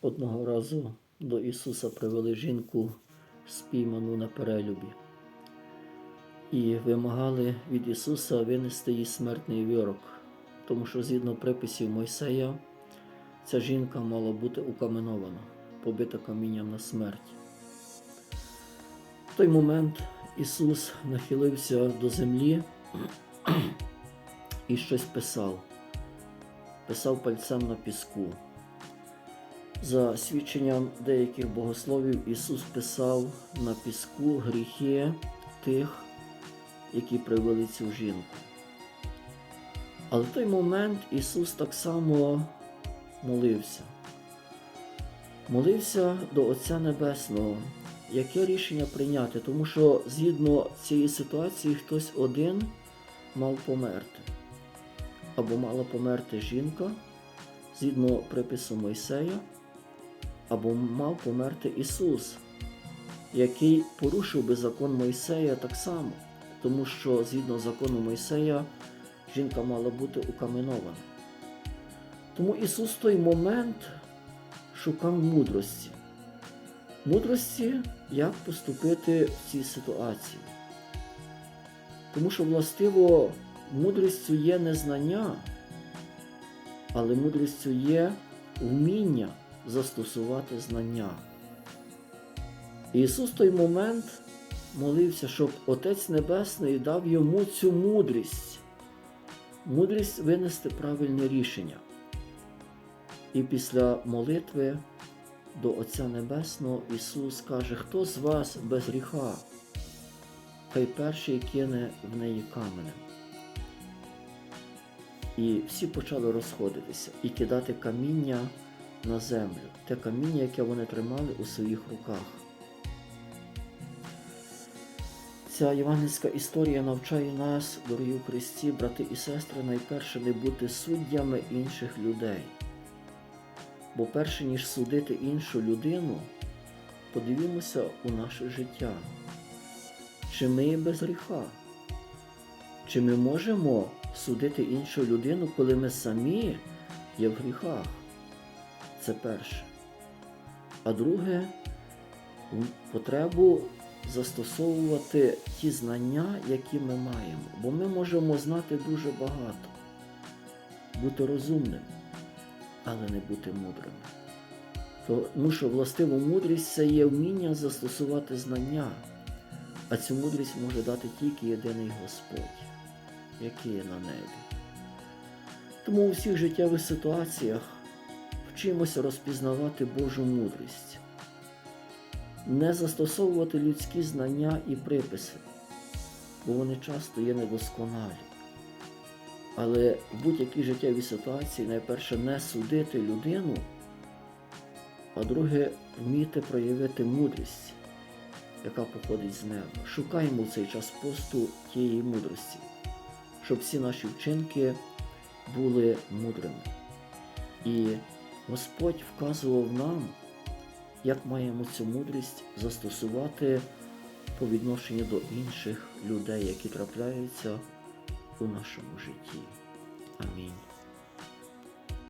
Одного разу до Ісуса привели жінку, спійману на перелюбі, і вимагали від Ісуса винести їй смертний вирок, тому що згідно приписів Мойсея, ця жінка мала бути укаменована, побита камінням на смерть. В той момент Ісус нахилився до землі і щось писав. Писав пальцем на піску. За свідченням деяких богословів, Ісус писав на піску гріхи тих, які привели цю жінку. Але в той момент Ісус так само молився. Молився до Отця Небесного, яке рішення прийняти, тому що згідно цієї ситуації хтось один мав померти. Або мала померти жінка згідно припису Мойсея, або мав померти Ісус, який порушив би закон Мойсея так само, тому що згідно закону Мойсея жінка мала бути укаменована. Тому Ісус в той момент шукав мудрості. Мудрості, як поступити в цій ситуації. Тому що властиво мудрістю є не знання, але мудрістю є вміння застосувати знання. Ісус в той момент молився, щоб Отець Небесний дав йому цю мудрість, мудрість винести правильне рішення. І після молитви до Отця Небесного Ісус каже, хто з вас без гріха, хай перший кине в неї каменем. І всі почали розходитися і кидати каміння на землю, те каміння, яке вони тримали у своїх руках. Ця євангельська історія навчає нас, дорогі у Христі, брати і сестри, найперше не бути суддями інших людей. Бо перше ніж судити іншу людину, подивімося у наше життя. Чи ми є без гріха? Чи ми можемо судити іншу людину, коли ми самі є в гріхах? Це перше. А друге, потребу застосовувати ті знання, які ми маємо. Бо ми можемо знати дуже багато, бути розумним, але не бути мудрим. Тому що властиво мудрість це є вміння застосувати знання, а цю мудрість може дати тільки єдиний Господь, який є на небі. Тому у всіх життєвих ситуаціях вчимося розпізнавати Божу мудрість, не застосовувати людські знання і приписи, бо вони часто є недосконалі. Але в будь-якій життєвій ситуації найперше не судити людину, а друге вміти проявити мудрість, яка походить з неба. Шукаємо в цей час посту тієї мудрості, щоб всі наші вчинки були мудрими. І Господь вказував нам, як маємо цю мудрість застосувати по відношенню до інших людей, які трапляються у нашому житті. Амінь.